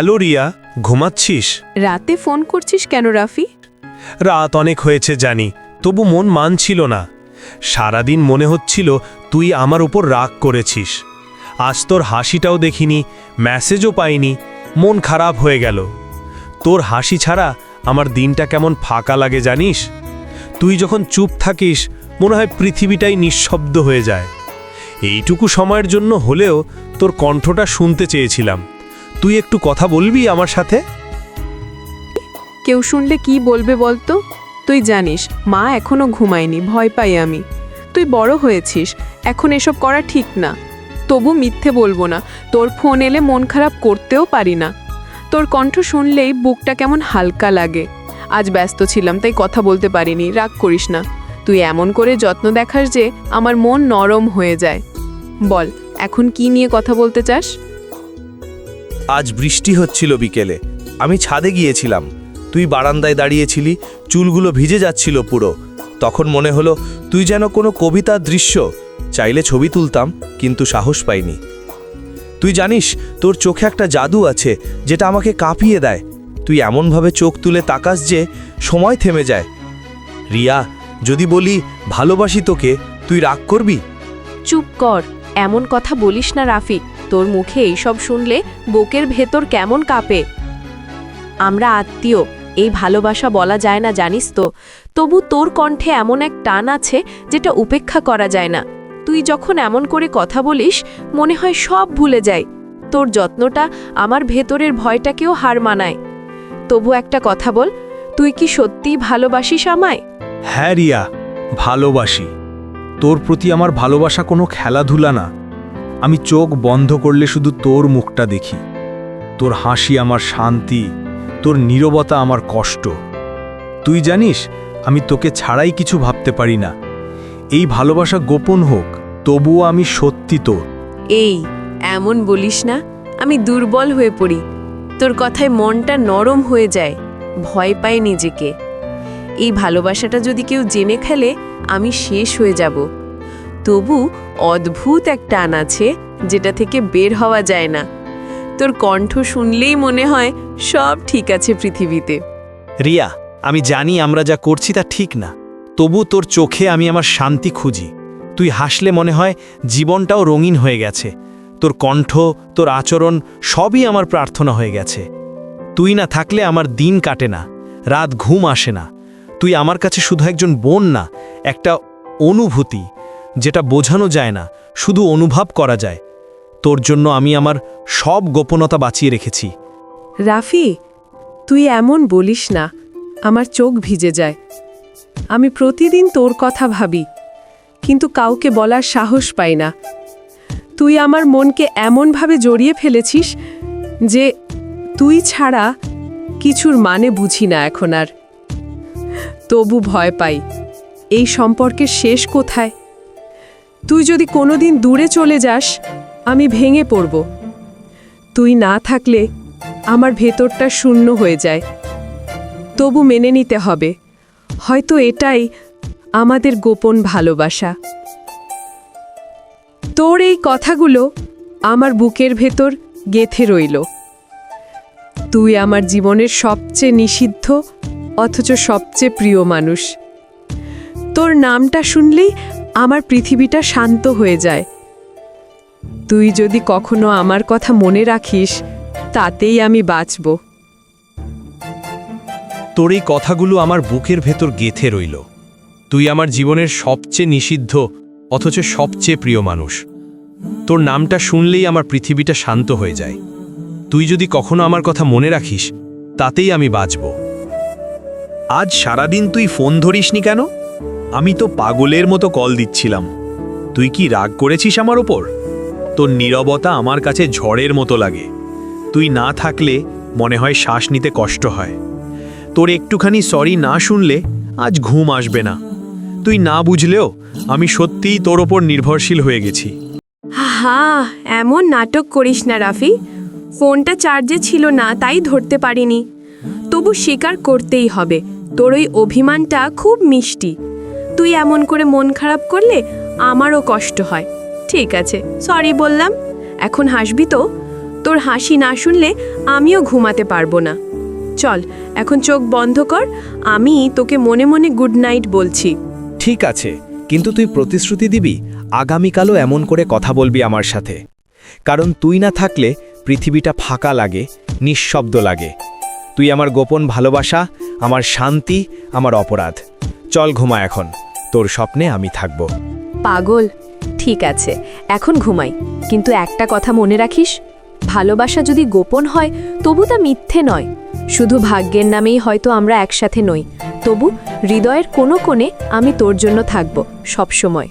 Hello Riya ঘুমাচ্ছিস? রাতে phone করছিস কেন রাফি? রাত অনেক হয়েছে জানি তবু মন মানছিল না। সারাদিন মনে হচ্ছিল তুই আমার উপর রাগ করেছিস। আজ তোর হাসিটাও দেখিনি মেসেজও পাইনি মন খারাপ হয়ে গেল। তোর হাসি ছাড়া আমার দিনটা কেমন ফাঁকা লাগে জানিস? তুই যখন চুপ থাকিস মনে হয় পৃথিবীটাই নিঃশব্দ হয়ে যায়। এইটুকু সময়ের জন্য হলেও তোর কণ্ঠটা শুনতে চেয়েছিলাম। তুই একটু কথা বলবি আমার সাথে? কেউ শুনলে কি বলবে বলতো? তুই জানিস, মা এখনও ঘুমায়নি, ভয় পাই আমি। তুই বড় হয়েছিস, এখন এসব করা ঠিক না। তবু মিথ্যে বলব না, তোর ফোন এলে মন খারাপ করতেও পারি না। তোর কণ্ঠ শুনলেই বুকটা কেমন হালকা লাগে। আজ ব্যস্ত ছিলাম, তাই কথা বলতে পারিনি, রাগ করিস না। তুই এমন করে যত্ন দেখাস যে, আমার মন নরম হয়ে যায়। বল, এখন কি নিয়ে কথা বলতে চাস? আজ বৃষ্টি হচ্ছিল বিকেলে। আমি ছাদে গিয়েছিলাম। তুই বারান্দায় দাঁড়িয়েছিলি, চুলগুলো ভিজে যাচ্ছিল পুরো। তখন মনে হলো, তুই যেন কোনো কবিতার দৃশ্য। চাইলে ছবি তুলতাম, কিন্তু সাহস পাইনি। তুই জানিস, তোর চোখে একটা জাদু আছে, যেটা আমাকে কাঁপিয়ে দেয়। তুই এমনভাবে চোখ তুলে তাকাস যে, সময় থেমে যায়। রিয়া, যদি বলি ভালোবাসি তোকে, তুই রাগ করবি? চুপ কর, এমন কথা বলিস না রাফি তোর মুখে এইসব শুনলে বুকের ভেতর কেমন কাঁপে। আমরা আত্মীয়, এই ভালোবাসা বলা যায় না, জানিস তো। তবু তোর কণ্ঠে এমন এক টান আছে যেটা উপেক্ষা করা যায় না। তুই যখন এমন করে কথা বলিস, মনে হয় সব ভুলে যায়। তোর যত্নটা আমার ভেতরের ভয়টাকেও হার মানায়। তবু একটা কথা বল, তুই কি সত্যিই ভালোবাসিস আমায়? হ্যাঁ রিয়া, ভালোবাসি। তোর প্রতি আমার ভালোবাসা কোনো খেলাধুলা না। আমি চোখ বন্ধ করলে শুধু তোর মুখটা দেখি। তোর হাসি আমার শান্তি, তোর নীরবতা আমার কষ্ট। তুই জানিস, আমি তোকে ছাড়াই কিছু ভাবতে পারি না। এই ভালোবাসা গোপন হোক, তবুও আমি সত্যি তোর। এই, এমন বলিস না, আমি দুর্বল হয়ে পড়ি। তোর কথায় মনটা নরম হয়ে যায়, ভয় পায় নিজেকে। এই ভালোবাসাটা যদি কেউ জেনে খেলে আমি শেষ হয়ে যাব। তবু অদ্ভুত এক টান আছে যেটা থেকে বের হওয়া যায় না। তোর কণ্ঠ শুনলেই মনে হয় সব ঠিক আছে পৃথিবীতে। রিয়া, আমি জানি আমরা যা করছি তা ঠিক না। তবু তোর চোখে আমি আমার শান্তি খুঁজি। তুই হাসলে মনে হয় জীবনটাও রঙিন হয়ে গেছে। তোর কণ্ঠ, তোর আচরণ সবই আমার প্রার্থনা হয়ে গেছে। তুই না থাকলে আমার দিন কাটে না, রাত ঘুম আসে না। তুই আমার কাছে শুধু একজন বোন না, একটা অনুভূতি যেটা বোঝানো যায় না, শুধু অনুভব করা যায়। তোর জন্য আমি আমার সব গোপনতা বাঁচিয়ে রেখেছি। রাফি, তুই এমন বলিস না, আমার চোখ ভিজে যায়। আমি প্রতিদিন তোর কথা ভাবি, কিন্তু কাউকে বলার সাহস পাই না। তুই আমার মনকে এমনভাবে জড়িয়ে ফেলেছিস যে তুই ছাড়া কিছুর মানে বুঝি না এখন আর। তবু ভয় পাই, এই সম্পর্কের শেষ কোথায়? তুই যদি কোনোদিন দূরে চলে যাস, আমি ভেঙে পড়ব। তুই না থাকলে আমার ভেতরটা শূন্য হয়ে যায়। তবু মেনে নিতে হবে। হয়তো এটাই আমাদের গোপন ভালোবাসা। তোর এই কথাগুলো আমার বুকের ভেতর গেথে রইল। তুই আমার জীবনের সবচেয়ে নিষিদ্ধ, অথচ সবচেয়ে প্রিয় মানুষ। তোর নামটা শুনলেই আমার পৃথিবীটা শান্ত হয়ে যায়। তুই যদি কখনো আমার কথা মনে রাখিস, তাতেই আমি বাঁচব। তোর এই কথাগুলো আমার বুকের ভেতর গেথে রইল। তুই আমার জীবনের সবচেয়ে নিষিদ্ধ, অথচ সবচেয়ে প্রিয় মানুষ। তোর নামটা শুনলেই আমার পৃথিবীটা শান্ত হয়ে যায়। তুই যদি কখনো আমার কথা মনে রাখিস, তাতেই আমি বাঁচব। আজ সারাদিন তুই ফোন ধরিসনি কেন? আমি তো পাগলের মতো কল দিচ্ছিলাম। তুই কি রাগ করেছিস আমার ওপর তোর নীরবতা আমার কাছে ঝড়ের মতো লাগে। তুই না থাকলে মনে হয় শ্বাস নিতে কষ্ট হয়। তোর একটুখানি সরি না শুনলে আজ ঘুম আসবে না। তুই না বুঝলেও আমি সত্যিই তোর ওপর নির্ভরশীল হয়ে গেছি। হা এমন নাটক করিস না রাফি। ফোনটা চার্জে ছিল না, তাই ধরতে পারিনি। তবু স্বীকার করতেই হবে, তোর ওই অভিমানটা খুব মিষ্টি। তুই এমন করে মন খারাপ করলে আমারও কষ্ট হয়। ঠিক আছে সরি বললাম। এখন হাসবি তো? তোর হাসি না শুনলে আমিও ঘুমাতে পারব না। চল, এখন চোখ বন্ধ কর, আমি তোকে মনে মনে গুড নাইট বলছি। ঠিক আছে, কিন্তু তুই প্রতিশ্রুতি দিবি, আগামীকালও এমন করে কথা বলবি আমার সাথে। কারণ তুই না থাকলে পৃথিবীটা ফাঁকা লাগে, নিঃশব্দ লাগে। তুই আমার গোপন ভালোবাসা, আমার শান্তি, আমার অপরাধ। চল ঘুমা এখন। তোর স্বপ্নে আমি থাকব। পাগল, ঠিক আছে, এখন ঘুমাই, কিন্তু একটা কথা মনে রাখিস, ভালোবাসা যদি গোপন হয়, তবু তা মিথ্যে নয়। শুধু ভাগ্যের নামেই হয়তো আমরা একসাথে নই, তবু হৃদয়ের কোনো কোণে আমি তোর জন্য থাকব সবসময়।